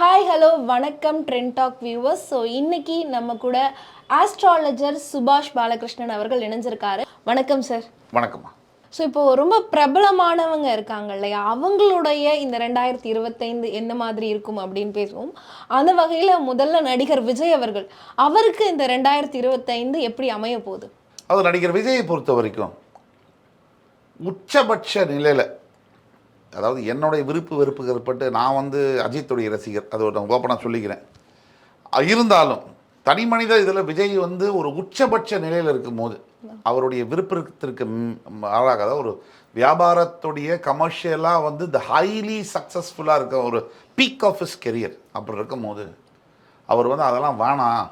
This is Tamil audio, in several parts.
ஹாய் ஹலோ வணக்கம் ட்ரெண்ட் டாக் வியூவர்ஸ் ஸோ இன்னைக்கு நம்ம கூட ஆஸ்ட்ராலஜர் சுபாஷ் பாலகிருஷ்ணன் அவர்கள் இணைஞ்சிருக்காரு. வணக்கம் சார் வணக்கம்மா. ஸோ இப்போ ரொம்ப பிரபலமானவங்க இருக்காங்க இல்லையா? அவங்களுடைய இந்த ரெண்டாயிரத்தி இருபத்தைந்து என்ன மாதிரி இருக்கும் அப்படின்னு பேசுவோம். அந்த வகையில் முதல்ல நடிகர் விஜய் அவர்கள் அவருக்கு இந்த ரெண்டாயிரத்தி இருபத்தைந்து எப்படி அமைய போகுது? அது நடிகர் விஜயை பொறுத்த வரைக்கும் உச்சபட்ச நிலையில் அதாவது என்னுடைய விருப்பு வெறுப்புகள் பட்டு நான் வந்து அஜித்துடைய ரசிகர். அது ஒரு ஓப்பனாக சொல்லிக்கிறேன். இருந்தாலும் தனி மனித இதில் விஜய் வந்து ஒரு உச்சபட்ச நிலையில் இருக்கும்போது அவருடைய விருப்பத்திற்கு ஆளாக அதாவது ஒரு வியாபாரத்துடைய கமர்ஷியலாக வந்து த ஹைலி சக்ஸஸ்ஃபுல்லாக இருக்க ஒரு பீக் ஆஃப் இஸ் கெரியர் அப்படி இருக்கும்போது அவர் வந்து அதெல்லாம் வேணாம்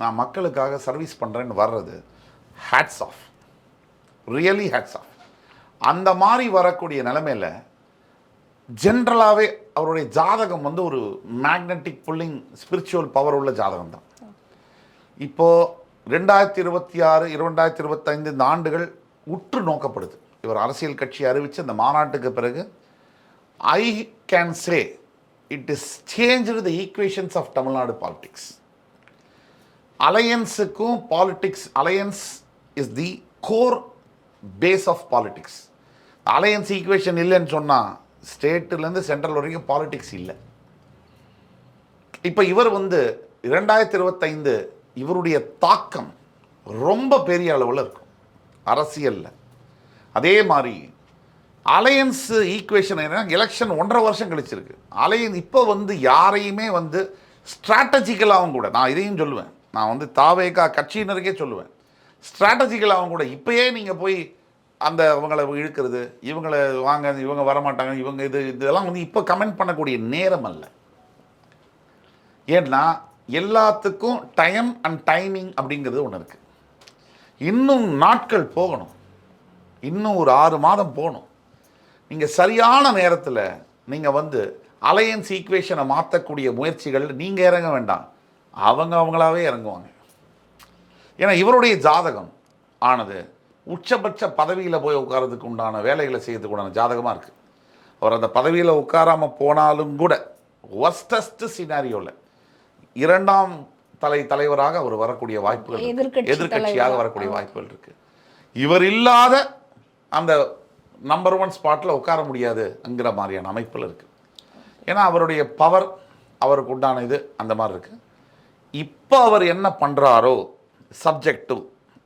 நான் மக்களுக்காக சர்வீஸ் பண்ணுறேன்னு வர்றது hats off really hats off அந்த மாதிரி வரக்கூடிய நிலமையில் ஜென்ரலாகவே அவருடைய ஜாதகம் வந்து ஒரு மேக்னெட்டிக் புல்லிங் ஸ்பிரிச்சுவல் பவர் உள்ள ஜாதகம் தான் இப்போது ரெண்டாயிரத்தி இருபத்தி ஆறு இரண்டாயிரத்தி இருபத்தைந்து இந்த ஆண்டுகள் உற்று நோக்கப்படுது. இவர் அரசியல் கட்சி அறிவித்து இந்த மாநாட்டுக்கு பிறகு I can say it is change the equations of Tamil Nadu politics அலையன்ஸுக்கும் politics alliance is the core base of politics alliance equation இல்லைன்னு சொன்னால் ஸ்டேட்டுலேருந்து சென்ட்ரல் வரைக்கும் பாலிடிக்ஸ் இல்லை. இப்போ இவர் வந்து இரண்டாயிரத்தி இருபத்தைந்து இவருடைய தாக்கம் ரொம்ப பெரிய அளவில் இருக்கும். அரசியலில். அதே மாதிரி அலையன்ஸ் ஈக்குவேஷன் என்ன எலெக்ஷன் ஒன்றரை வருஷம் கழிச்சிருக்கு. அலையன் இப்போ வந்து யாரையுமே வந்து ஸ்ட்ராட்டஜிக்கலாகவும் கூட நான் இதையும் சொல்லுவேன். நான் வந்து தாவேகா கட்சியினருக்கே சொல்லுவேன். ஸ்ட்ராட்டஜிக்கலாகவும் கூட இப்போயே நீங்கள் போய் அந்த அவங்களை இழுக்கிறது இவங்களை வாங்க இவங்க வரமாட்டாங்க இவங்க இது இதெல்லாம் வந்து இப்போ கமெண்ட் பண்ணக்கூடிய நேரம் அல்ல. ஏன்னா எல்லாத்துக்கும் டைம் அண்ட் டைமிங் அப்படிங்கிறது ஒன்று இருக்குது இன்னும் நாட்கள் போகணும். இன்னும் ஒரு ஆறு மாதம் போகணும். நீங்கள் சரியான நேரத்தில் நீங்கள் வந்து அலையன்ஸ் ஈக்குவேஷனை மாற்றக்கூடிய முயற்சிகள் நீங்கள் இறங்க வேண்டாம். அவங்க அவங்களாவே இறங்குவாங்க. ஏன்னா இவருடைய ஜாதகம் ஆனது உச்சபட்ச பதவியில் போய் உட்கார்றதுக்கு உண்டான வேலைகளை செய்யறதுக்கு உண்டான ஜாதகமாக இருக்குது அவர் அந்த பதவியில் உட்காராமல் போனாலும் கூட ஒஸ்டஸ்ட் சினாரியோவில் இரண்டாம் தலை தலைவராக அவர் வரக்கூடிய வாய்ப்புகள் தலைவரா. வரக்கூடிய வாய்ப்புகள் இருக்கு. இவர் இல்லாத அந்த நம்பர் ஒன் ஸ்பாட்டில் உட்கார முடியாதுங்கிற மாதிரியான அமைப்பில் இருக்கு. ஏன்னா அவருடைய பவர் அவருக்கு உண்டான இது அந்த மாதிரி இருக்கு. இப்போ அவர் என்ன பண்ணுறாரோ சப்ஜெக்ட்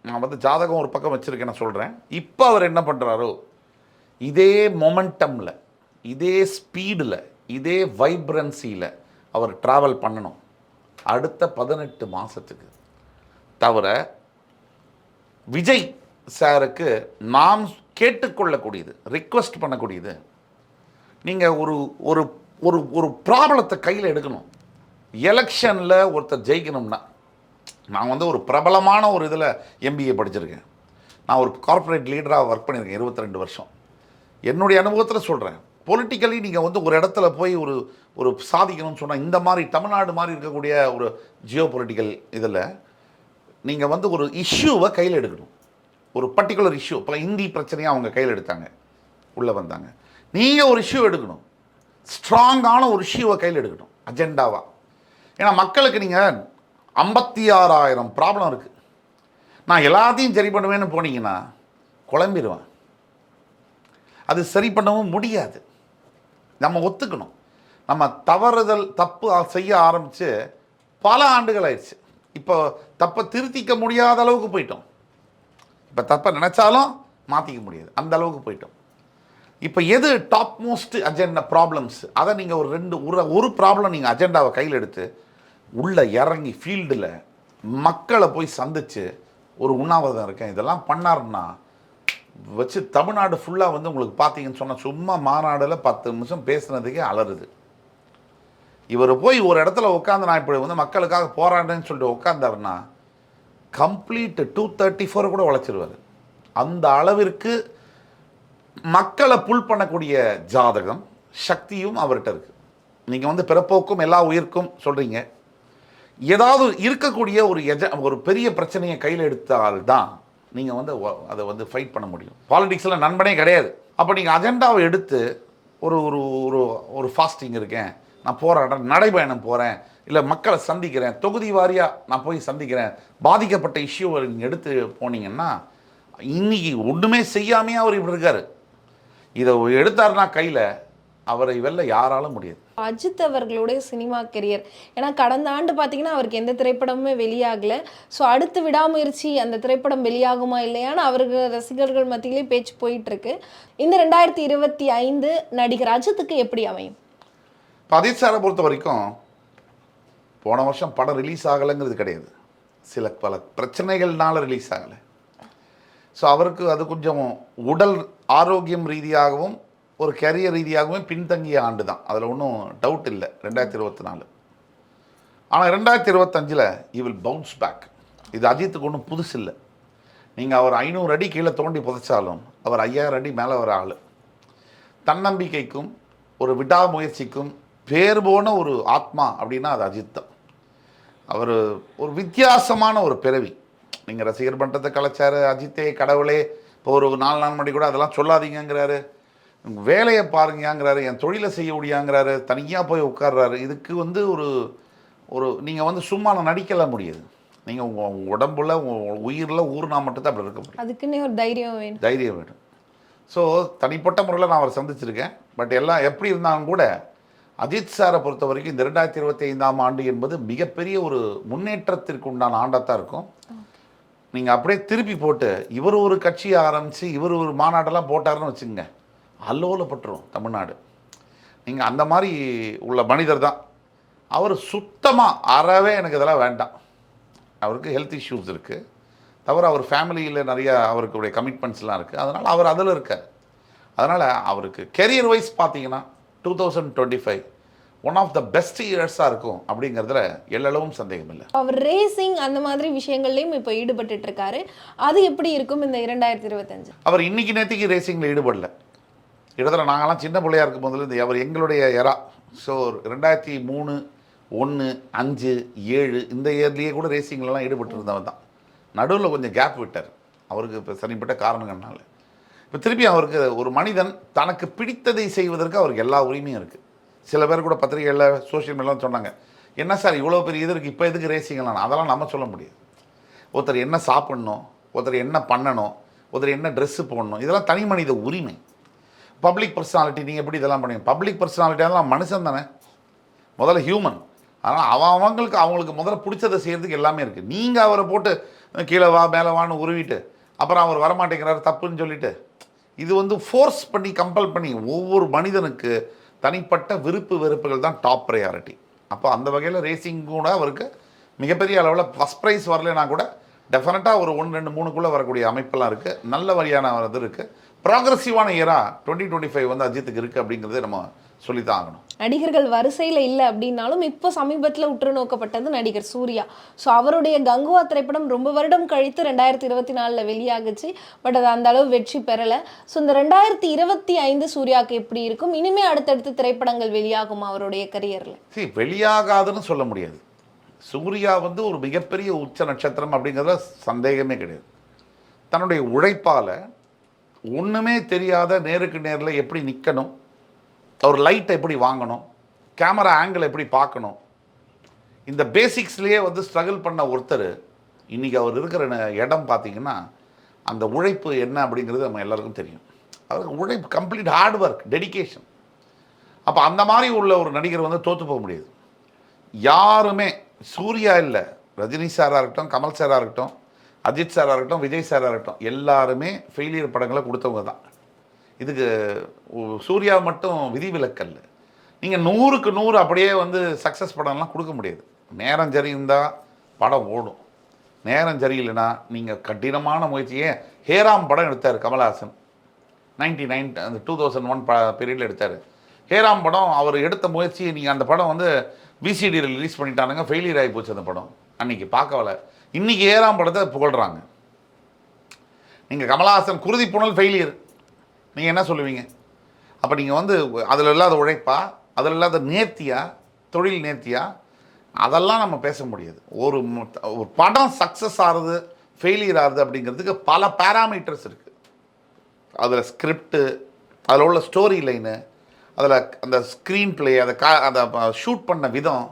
நான் வந்து ஜாதகம் ஒரு பக்கம் வச்சுருக்கேன் நான் சொல்கிறேன் இப்போ அவர் என்ன பண்ணுறாரோ இதே மொமெண்டமில் இதே ஸ்பீடில் இதே வைப்ரன்சியில் அவர் ட்ராவல் பண்ணணும். அடுத்த பதினெட்டு மாதத்துக்கு தவிர விஜய் சாருக்கு நாம் கேட்டுக்கொள்ளக்கூடியது ரிக்வெஸ்ட் பண்ணக்கூடியது நீங்கள் ஒரு ஒரு ஒரு ஒரு ப்ராப்ளத்தை கையில் எடுக்கணும். எலெக்ஷனில் ஒருத்தர் ஜெயிக்கணும்னா நான் வந்து ஒரு பிரபலமான ஒரு இதில் எம்பிஏ படிச்சிருக்கேன். நான் ஒரு கார்ப்பரேட் லீடராக ஒர்க் பண்ணியிருக்கேன் 22 வருஷம். என்னுடைய அனுபவத்தில் சொல்கிறேன் பொலிட்டிக்கலி நீங்கள் வந்து ஒரு இடத்துல போய் ஒரு ஒரு சாதிக்கணும்னு சொன்னால் இந்த மாதிரி தமிழ்நாடு மாதிரி இருக்கக்கூடிய ஒரு ஜியோ பொலிட்டிக்கல் இதில் நீங்கள் வந்து ஒரு இஷ்யூவை கையில் எடுக்கணும். ஒரு பர்டிகுலர் இஷ்யூ இப்போ இந்தி பிரச்சனையை அவங்க கையில் எடுத்தாங்க. உள்ளே வந்தாங்க. நீங்கள் ஒரு இஷ்யூ எடுக்கணும். ஸ்ட்ராங்கான ஒரு இஷ்யூவை கையில் எடுக்கணும். அஜெண்டாவாக ஏன்னா மக்களுக்கு நீங்கள் ஐம்பத்தி ஆறாயிரம் ப்ராப்ளம் இருக்குது நான் எல்லாத்தையும் சரி பண்ணுவேன்னு போனீங்கன்னா குழம்பிடுவேன். அது சரி பண்ணவும் முடியாது. நம்ம ஒத்துக்கணும். நம்ம தவறுதல் தப்பு செய்ய ஆரம்பித்து பல ஆண்டுகள் ஆயிடுச்சு. இப்போ தப்பை திருத்திக்க முடியாத அளவுக்கு போயிட்டோம். இப்போ தப்பை நினச்சாலும் மாற்றிக்க முடியாது. அந்த அளவுக்கு போயிட்டோம். இப்போ எது டாப் மோஸ்ட் அஜெண்டா ப்ராப்ளம்ஸ் அதை நீங்கள் ஒரு ரெண்டு ஒரு ஒரு ப்ராப்ளம் நீங்கள் அஜெண்டாவை கையில் எடுத்து உள்ளே இறங்கி ஃபீல்டில் மக்களை போய் சந்தித்து ஒரு உண்ணாவிரதம் இருக்கேன். இதெல்லாம் பண்ணாருன்னா வச்சு தமிழ்நாடு ஃபுல்லாக வந்து உங்களுக்கு பார்த்தீங்கன்னு சொன்னால் சும்மா மாநாடில் பத்து நிமிஷம் பேசுனதுக்கே அலறுது. இவர் போய் ஒரு இடத்துல உட்காந்து நான் இப்படி வந்து மக்களுக்காக போராடுறேன்னு சொல்லிட்டு உட்காந்தாருன்னா கம்ப்ளீட் டூ தேர்ட்டி ஃபோர் கூட உழைச்சிருவார். அந்த அளவிற்கு மக்களை புல் பண்ணக்கூடிய ஜாதகம் சக்தியும் அவர்கிட்ட இருக்குது நீங்கள் வந்து பிறப்போக்கும் எல்லா உயிர்க்கும் சொல்கிறீங்க ஏதாவது இருக்கக்கூடிய ஒரு எஜ ஒரு பெரிய பிரச்சனையை கையில் எடுத்தால்தான் நீங்கள் வந்து அதை வந்து ஃபைட் பண்ண முடியும். பாலிடிக்ஸில் நண்பனே கிடையாது. அப்போ நீங்கள் அஜெண்டாவை எடுத்து ஒரு ஒரு ஒரு ஒரு ஃபாஸ்டிங் இருக்கேன் நான் போராடுறேன் நடைபயணம் போகிறேன் இல்லை மக்களை சந்திக்கிறேன் தொகுதி வாரியாக நான் போய் சந்திக்கிறேன் பாதிக்கப்பட்ட இஷ்யூவை நீங்கள் எடுத்து போனீங்கன்னா இன்னைக்கு ஒன்றுமே செய்யாமையே அவர் இப்படி இருக்கார். இதை எடுத்தாருன்னா கையில் அவரை வெல்ல யாராலும் முடியாது. அஜித் அவர்களுடைய சினிமா கெரியர் ஏன்னா கடந்த ஆண்டு பார்த்தீங்கன்னா அவருக்கு எந்த திரைப்படமுமே வெளியாகல. ஸோ அடுத்து விடாமுயற்சி அந்த திரைப்படம் வெளியாகுமா இல்லையான்னு அவருக்கு ரசிகர்கள் மத்தியிலே பேச்சு போயிட்டு இருக்கு இந்த ரெண்டாயிரத்தி இருபத்தி ஐந்து நடிகர் அஜித்துக்கு எப்படி அமையும்? சாரை பொறுத்த வரைக்கும் போன வருஷம் படம் ரிலீஸ் ஆகலைங்கிறது கிடையாது. சில பல பிரச்சனைகள்னால ரிலீஸ் ஆகலை. ஸோ அவருக்கு அது கொஞ்சம் உடல் ஆரோக்கியம் ரீதியாகவும் ஒரு கெரியர் ரீதியாகவும் பின்தங்கிய ஆண்டு தான் அதில் ஒன்றும் டவுட் இல்லை. ரெண்டாயிரத்தி இருபத்தி நாலு. ஆனால் ரெண்டாயிரத்தி இருபத்தஞ்சில் ஈ வில் பவுன்ஸ் பேக் இது அஜித்துக்கு ஒன்றும் புதுசு இல்லை. நீங்கள் அவர் ஐநூறு அடி கீழே தோண்டி புதைச்சாலும் அவர் ஐயாயிரம் அடி மேலே வர ஆள். தன்னம்பிக்கைக்கும் ஒரு விடாமுயற்சிக்கும் பேர் போன ஒரு ஆத்மா அப்படின்னா அது அஜித் தான். அவர் ஒரு வித்தியாசமான ஒரு பிறவி. நீங்கள் ரசிகர் மன்றத்தை கலைச்சார் அஜித்தே கடவுளே இப்போ ஒரு நாலு நாள் மணி கூட அதெல்லாம் சொல்லாதீங்கங்கிறாரு. வேலையை பாருங்கங்கிறாரு என் தொழிலை செய்ய முடியாங்கிறாரு தனியாக போய் உட்கார்றாரு. இதுக்கு வந்து ஒரு ஒரு நீங்கள் வந்து சும்மா நான் நடிக்கல முடியாது. நீங்கள் உங்கள் உடம்புல உங்கள் உயிரில் ஊர்னா மட்டும்தான் அப்படி இருக்க முடியும். அதுக்குன்னே ஒரு தைரியம் வேணும். தைரியம் வேணும். ஸோ தனிப்பட்ட முறையில் நான் அவரை சந்திச்சிருக்கேன். பட் எல்லாம் எப்படி இருந்தாலும் கூட அஜித் சாரை பொறுத்த வரைக்கும் இந்த ரெண்டாயிரத்தி இருபத்தி ஐந்தாம் ஆண்டு என்பது மிகப்பெரிய ஒரு முன்னேற்றத்திற்கு உண்டான ஆண்டாக இருக்கும். நீங்கள் அப்படியே திருப்பி போட்டு இவர் ஒரு கட்சி ஆரம்பித்து இவர் ஒரு மாநாட்டெல்லாம் போட்டாருன்னு வச்சுக்கோங்க. அல்லோலப்பட்டுரும் தமிழ்நாடு. நீங்கள் அந்த மாதிரி உள்ள மனிதர் தான். அவர் சுத்தமாக அறவே எனக்கு இதெல்லாம் வேண்டாம். அவருக்கு ஹெல்த் இஷ்யூஸ் இருக்குது தவிர அவர் ஃபேமிலியில் நிறைய அவருக்குடைய கமிட்மெண்ட்ஸ்லாம் இருக்குது அதனால் அவர் அதில் இருக்கார். அதனால் அவருக்கு கெரியர் வைஸ் பார்த்தீங்கன்னா two thousand twenty five one of the best இயர்ஸாக இருக்கும் அப்படிங்கிறதுல எல்லளவும் சந்தேகம் இல்லை. அவர் ரேசிங் அந்த மாதிரி விஷயங்கள்லயும் இப்போ ஈடுபட்டுட்டு இருக்காரு. அது எப்படி இருக்கும் இந்த இரண்டாயிரத்தி இருபத்தஞ்சு? அவர் இன்னைக்கு நேற்றுக்கு ரேசிங்கில் ஈடுபடல. கிட்டத்தட்ட நாங்கள்லாம் சின்ன பிள்ளையா இருக்கும் இந்த அவர் எங்களுடைய எரா ஸோ ரெண்டாயிரத்தி மூணு ஒன்று அஞ்சு ஏழு இந்த இயர்லேயே கூட ரேசிங்லலாம் ஈடுபட்டிருந்தவர் தான். நடுவில் கொஞ்சம் கேப் விட்டார். அவருக்கு இப்போ சரிப்பட்ட காரணங்கள்னால. இப்போ திருப்பி அவருக்கு ஒரு மனிதன் தனக்கு பிடித்ததை செய்வதற்கு அவருக்கு எல்லா உரிமையும் இருக்குது சில பேர் கூட பத்திரிகைகளில் சோஷியல் மீடியாலாம் சொன்னாங்க என்ன சார் இவ்வளோ பெரிய இது இருக்குது இப்போ எதுக்கு ரேசிங்லாம் அதெல்லாம் நம்ம சொல்ல முடியாது. ஒருத்தர் என்ன சாப்பிட்ணும்? ஒருத்தர் என்ன பண்ணணும்? ஒருத்தர் என்ன ட்ரெஸ்ஸு போடணும்? இதெல்லாம் தனி மனித உரிமை. பப்ளிக் பர்சனாலிட்டி நீங்கள் எப்படி இதெல்லாம் பண்ணுவீங்க? பப்ளிக் பர்சனாலிட்டியெல்லாம் மனுஷன் தானே. முதல்ல ஹியூமன் ஆனால் அவன் அவங்களுக்கு அவங்களுக்கு முதல்ல பிடிச்சதை செய்கிறதுக்கு எல்லாமே இருக்குது நீங்கள் அவரை போட்டு கீழே வா மேலே வான்னு உருவிட்டு அப்புறம் அவர் வரமாட்டேங்கிறார் தப்புன்னு சொல்லிட்டு இது வந்து ஃபோர்ஸ் பண்ணி கம்பல் பண்ணி ஒவ்வொரு மனிதனுக்கு தனிப்பட்ட விருப்பு வெறுப்புகள் தான் டாப் ப்ரையாரிட்டி அப்போ அந்த வகையில் ரேசிங் கூட அவருக்கு மிகப்பெரிய அளவில் ஃபஸ்ட் ப்ரைஸ் வரலைன்னா கூட டெஃபினட்டாக ஒரு ஒன்று ரெண்டு மூணுக்குள்ளே வரக்கூடிய அமைப்பெல்லாம் இருக்குது நல்ல வழியான இது இருக்குது ப்ராக்ரஸிவான இயரா டுவெண்ட்டி டுவெண்ட்டி ஃபைவ் வந்து அஜித்துக்கு இருக்குது அப்படிங்கிறத நம்ம சொல்லித்தான் ஆகணும். நடிகர்கள் வரிசையில் இல்லை அப்படின்னாலும் இப்போ சமீபத்தில் உற்று நோக்கப்பட்டது நடிகர் சூர்யா. ஸோ அவருடைய கங்குவா திரைப்படம் ரொம்ப வருடம் கழித்து ரெண்டாயிரத்தி இருபத்தி நாலில் வெளியாகுச்சு. பட் அது அந்த அளவு வெற்றி பெறலை. ஸோ இந்த ரெண்டாயிரத்தி இருபத்தி ஐந்து சூர்யாவுக்கு எப்படி இருக்கும்? இனிமே அடுத்தடுத்து திரைப்படங்கள் வெளியாகும் அவருடைய கரியரில் சரி வெளியாகாதுன்னு சொல்ல முடியாது. சூர்யா வந்து ஒரு மிகப்பெரிய உச்ச நட்சத்திரம் அப்படிங்கிறதுல சந்தேகமே கிடையாது. தன்னுடைய உழைப்பால் ஒன்றுமே தெரியாத நேருக்கு நேரில் எப்படி நிற்கணும் ஒரு லைட்டை எப்படி வாங்கணும்? கேமரா ஆங்கிள் எப்படி பார்க்கணும்? இந்த பேசிக்ஸ்லேயே வந்து ஸ்ட்ரகிள் பண்ண ஒருத்தர் இன்றைக்கி அவர் இருக்கிற இடம் பார்த்தீங்கன்னா அந்த உழைப்பு என்ன அப்படிங்கிறது நம்ம எல்லாருக்கும் தெரியும். அவருக்கு உழைப்பு கம்ப்ளீட் ஹார்ட் ஒர்க் டெடிகேஷன் அப்போ அந்த மாதிரி உள்ள ஒரு நடிகர் வந்து தோற்று போக முடியாது. யாருமே சூர்யா இல்லை ரஜினி சாராக இருக்கட்டும் கமல் சாராக இருக்கட்டும் அஜித் சாராக இருக்கட்டும் விஜய் சாராக இருக்கட்டும் எல்லாருமே ஃபெயிலியர் படங்களை கொடுத்தவங்க தான். இதுக்கு சூர்யா மட்டும் விதிவிலக்கல்ல. நீங்கள் நூறுக்கு நூறு அப்படியே வந்து சக்ஸஸ் படம்லாம் கொடுக்க முடியாது. நேரம் சரி இருந்தால் படம் ஓடும். நேரம் சரியில்லைன்னா நீங்கள் கடினமான முயற்சியே. ஹேராம் படம் எடுத்தார் கமல்ஹாசன். நைன்டி நைன் அந்த டூ தௌசண்ட் ஒன் ப பீரியடில் எடுத்தார். ஹேராம் படம் அவர் எடுத்த முயற்சி நீங்கள் அந்த படம் வந்து பிசிடியில் ரிலீஸ் பண்ணிட்டானுங்க ஃபெயிலியர் ஆகி போச்சு அந்த படம். அன்றைக்கி பார்க்கவில்லை இன்றைக்கி ஏறாம் படத்தை புகழ்கிறாங்க நீங்கள் கமலஹாசன் குருதி புனல் ஃபெயிலியர் நீங்கள் என்ன சொல்லுவீங்க? அப்போ நீங்கள் வந்து அதில் இல்லாத உழைப்பா? அதில் இல்லாத நேர்த்தியா? தொழில் நேர்த்தியா? அதெல்லாம் நம்ம பேச முடியாது. ஒரு ஒரு படம் சக்ஸஸ் ஆகுது ஃபெயிலியர் ஆகுது அப்படிங்கிறதுக்கு பல பேராமீட்டர்ஸ் இருக்குது அதில் ஸ்கிரிப்டு அதில் உள்ள ஸ்டோரி லைனு அதில் அந்த ஸ்க்ரீன் பிளே அதை கா அந்த ஷூட் பண்ண விதம்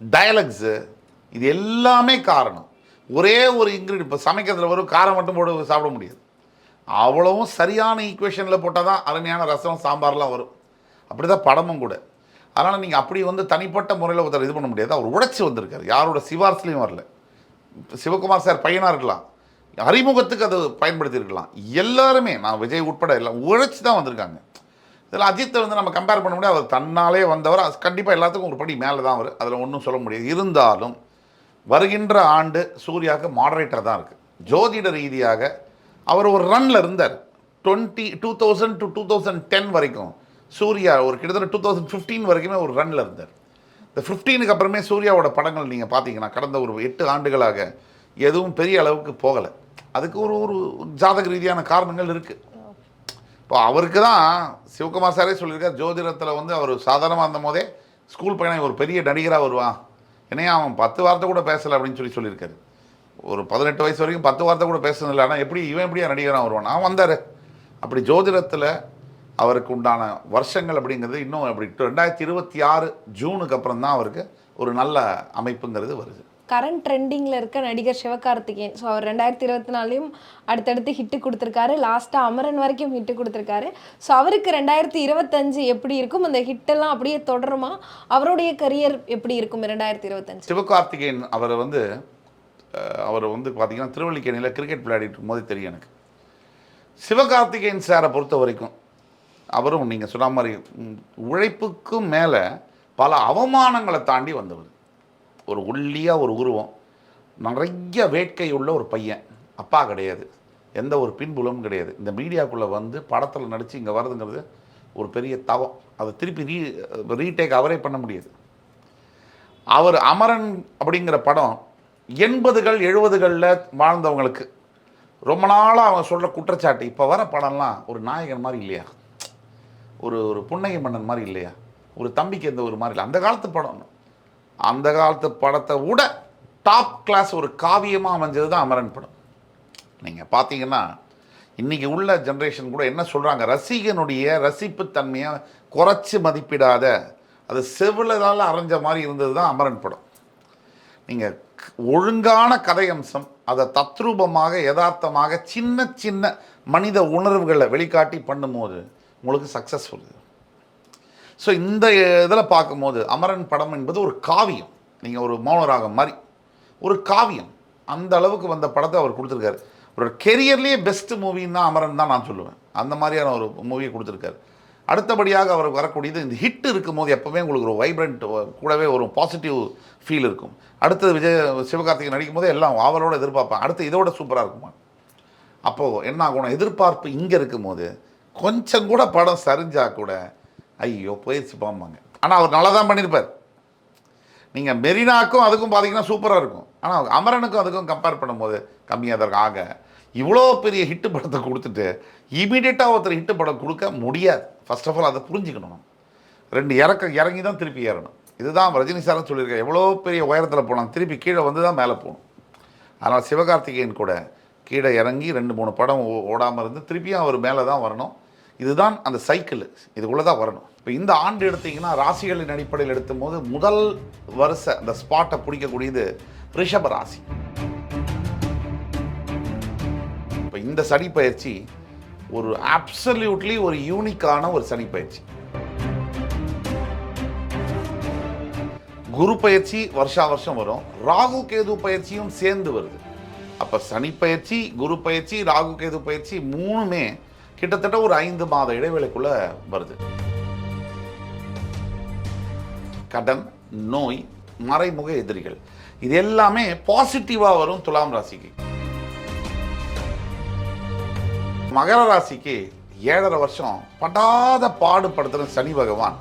டயலக்ஸு இது எல்லாமே காரணம். ஒரே ஒரு இன்க்ரீடியன் இப்போ சமைக்கிறதுல வரும் காரம் மட்டும் போட்டு சாப்பிட முடியாது. அவ்வளவும் சரியான ஈக்குவேஷனில் போட்டால் தான் அருமையான ரசம் சாம்பார்லாம் வரும். அப்படி தான் படமும் கூட. அதனால் நீங்கள் அப்படி வந்து தனிப்பட்ட முறையில் ஒருத்தர் இது பண்ண முடியாது. அவர் உழைச்சி வந்திருக்காரு. யாரோட சிபார்ஸ்லையும் வரல. சிவகுமார் சார் பையனாக இருக்கலாம். அறிமுகத்துக்கு அது பயன்படுத்தியிருக்கலாம். எல்லாருமே நான் விஜய் உட்பட எல்லாம் உழைச்சி தான் வந்திருக்காங்க. இதில் அஜித்தை வந்து நம்ம கம்பேர் பண்ண முடியாது. அவர் தன்னாலே வந்தவர். கண்டிப்பாக எல்லாத்துக்கும் ஒரு படி மேலே தான் அவர். அதில் ஒன்றும் சொல்ல முடியாது. இருந்தாலும் வருகின்ற ஆண்டு சூர்யாவுக்கு மாடரேட்டர் தான் இருக்குது ஜோதிட ரீதியாக அவர் ஒரு ரன்னில் இருந்தார். Twenty two thousand to two thousand ten வரைக்கும் சூர்யா ஒரு கிட்டத்தட்ட டூ தௌசண்ட் ஃபிஃப்டீன் வரைக்குமே ஒரு ரன்னில் இருந்தார். இந்த ஃபிஃப்டீனுக்கு அப்புறமே சூர்யாவோட படங்கள் நீங்கள் பார்த்தீங்கன்னா கடந்த ஒரு எட்டு ஆண்டுகளாக எதுவும் பெரிய அளவுக்கு போகலை. அதுக்கு ஒரு ஒரு ஜாதக ரீதியான காரணங்கள் இருக்குது இப்போ அவருக்கு தான் சிவகுமார் சாரே சொல்லியிருக்கார் ஜோதிடத்தில் வந்து அவர் சாதாரணமாக இருந்த போதே ஸ்கூல் பையனை ஒரு பெரிய நடிகராக வருவான். என்னையா அவன் பத்து வார்த்தை கூட பேசலை அப்படின்னு சொல்லி சொல்லியிருக்காரு. ஒரு பதினெட்டு வயசு வரைக்கும் பத்து வார்த்தை கூட பேசுனதில்லை ஆனால் எப்படி இவன் எப்படியா நடிகராக வருவான்? நான் வந்தார். அப்படி ஜோதிடத்தில் அவருக்கு உண்டான வருஷங்கள் அப்படிங்கிறது இன்னும் அப்படி. ரெண்டாயிரத்தி இருபத்தி ஆறு ஜூனுக்கு அப்புறம் தான் அவருக்கு ஒரு நல்ல அமைப்புங்கிறது வருது. கரண்ட் ட்ரெண்டிங்கில் இருக்க நடிகர் சிவகார்த்திகேயன். ஸோ அவர் ரெண்டாயிரத்தி இருபத்தி நாலுலேயும் அடுத்தடுத்து ஹிட்டு கொடுத்துருக்காரு. லாஸ்ட்டாக அமரன் வரைக்கும் ஹிட்டு கொடுத்துருக்காரு. ஸோ அவருக்கு ரெண்டாயிரத்தி இருபத்தஞ்சு எப்படி இருக்கும்? அந்த ஹிட்டெல்லாம் அப்படியே தொடருமா? அவருடைய கரியர் எப்படி இருக்கும் ரெண்டாயிரத்தி இருபத்தஞ்சு? சிவகார்த்திகேயன் அவரை வந்து அவர் வந்து பார்த்தீங்கன்னா திருவள்ளிக்கேணியில் கிரிக்கெட் விளையாடிட்டு இருக்கும்போது தெரியும் எனக்கு. சிவகார்த்திகேயன் சாரை பொறுத்த வரைக்கும் அவரும் நீங்கள் சொன்ன மாதிரி உழைப்புக்கும் மேலே பல அவமானங்களை தாண்டி வந்தவர். ஒரு ஒல்லியாக ஒரு உருவம். நிறைய வேட்கை உள்ள ஒரு பையன். அப்பா கிடையாது. எந்த ஒரு பின்புலமும் கிடையாது. இந்த மீடியாக்குள்ளே வந்து படத்தில் நடித்து இங்கே வர்றதுங்கிறது ஒரு பெரிய தவம். அதை திருப்பி ரீ ரீடேக் அவரே பண்ண முடியாது. அவர் அமரன் அப்படிங்கிற படம் எண்பதுகள் எழுபதுகளில் வாழ்ந்தவங்களுக்கு ரொம்ப நாளாக அவங்க சொல்கிற குற்றச்சாட்டு. இப்போ வர படம்லாம் ஒரு நாயகன் மாதிரி இல்லையா? ஒரு ஒரு புன்னகை மன்னன் மாதிரி இல்லையா? ஒரு தம்பிக்கு எந்த ஒரு மாதிரி இல்லை. அந்த காலத்து படம். அந்த காலத்து படத்தை விட டாப் கிளாஸ் ஒரு காவியமாக அமைஞ்சது தான் அமரன் படம். நீங்கள் பார்த்தீங்கன்னா இன்றைக்கி உள்ள ஜென்ரேஷன் கூட என்ன சொல்கிறாங்க ரசிகனுடைய ரசிப்புத்தன்மையை குறைச்சி மதிப்பிடாத அது செவிலதால் அரைஞ்ச மாதிரி இருந்தது தான் அமரன் படம். நீங்கள் ஒழுங்கான கதை அம்சம் அதை தத்ரூபமாக யதார்த்தமாக சின்ன சின்ன மனித உணர்வுகளை வெளிக்காட்டி பண்ணும்போது உங்களுக்கு சக்ஸஸ்ஃபுல் ஸோ இந்த இதில் பார்க்கும்போது அமரன் படம் என்பது ஒரு காவியம். நீங்கள் ஒரு மௌனராகம் மாதிரி ஒரு காவியம். அந்த அளவுக்கு வந்த படத்தை அவர் கொடுத்துருக்காரு. ஒரு கெரியர்லேயே பெஸ்ட் மூவின்னு தான் அமரன் தான் நான் சொல்லுவேன். அந்த மாதிரியான ஒரு மூவியை கொடுத்துருக்காரு. அடுத்தபடியாக அவர் வரக்கூடியது இந்த ஹிட் இருக்கும்போது எப்போவுமே உங்களுக்கு ஒரு வைப்ரண்ட் கூடவே ஒரு பாசிட்டிவ் ஃபீல் இருக்கும். அடுத்தது விஜய் சிவகார்த்திகேயன் நடிக்கும் போது எல்லாம் ஆவலோட எதிர்பார்ப்பேன். அடுத்து இதோட சூப்பராக இருக்குமா? அப்போது என்ன ஆகணும் எதிர்பார்ப்பு இங்கே இருக்கும்போது கொஞ்சம் கூட படம் சரிஞ்சால் கூட ஐயோ போயிடுச்சு பாம்பாங்க. ஆனால் அவர் நல்லா தான் பண்ணியிருப்பார் நீங்கள் மெரினாக்கும் அதுக்கும் பார்த்தீங்கன்னா சூப்பராக இருக்கும். ஆனால் அமரனுக்கும் அதுக்கும் கம்பேர் பண்ணும்போது கம்மியாக தான் இருக்கும். ஆக இவ்வளோ பெரிய ஹிட்டு படத்தை கொடுத்துட்டு இமீடியட்டாக ஒருத்தர் ஹிட்டு படம் கொடுக்க முடியாது. ஃபர்ஸ்ட் ஆஃப் ஆல் அதை புரிஞ்சுக்கணும். ரெண்டு இறக்க இறங்கி தான் திருப்பி ஏறணும். இதுதான் ரஜினி சாரும் சொல்லியிருக்கேன் எவ்வளோ பெரிய உயரத்தில் போகலாம் திருப்பி கீழே வந்து தான் மேலே போகணும். அதனால் சிவகார்த்திகேயன் கூட கீழே இறங்கி ரெண்டு மூணு படம் ஓடாமல் இருந்து திருப்பியும் அவர் மேலே தான் வரணும். இதுதான் அந்த சைக்கிள் இதுக்குள்ளே தான் வரணும். இப்போ இந்த ஆண்டு எடுத்தீங்கன்னா ராசிகளின் அடிப்படையில் எடுக்கும்போது முதல் வருஷ அந்த ஸ்பாட்டை பிடிக்கக்கூடியது ரிஷப ராசி. இப்போ இந்த சனி பயிற்சி ஒரு அப்சல்யூட்லி ஒரு யூனிக்கான ஒரு சனி பயிற்சி. குரு பயிற்சி வருஷா வருஷம் வரும். ராகு கேது பயிற்சியும் சேர்ந்து வருது. அப்போ சனி பயிற்சி குரு பயிற்சி ராகு கேது பயிற்சி மூணுமே கிட்டத்தட்ட ஒரு ஐந்து மாத இடைவேளைக்குள்ள வருது. கடன் நோய் மறைமுக எதிரிகள். இது எல்லாமே பாசிட்டிவாக வரும் துலாம் ராசிக்கு. மகர ராசிக்கு ஏழரை வருஷம் படாத பாடுபடுத்துகிற சனி பகவான்.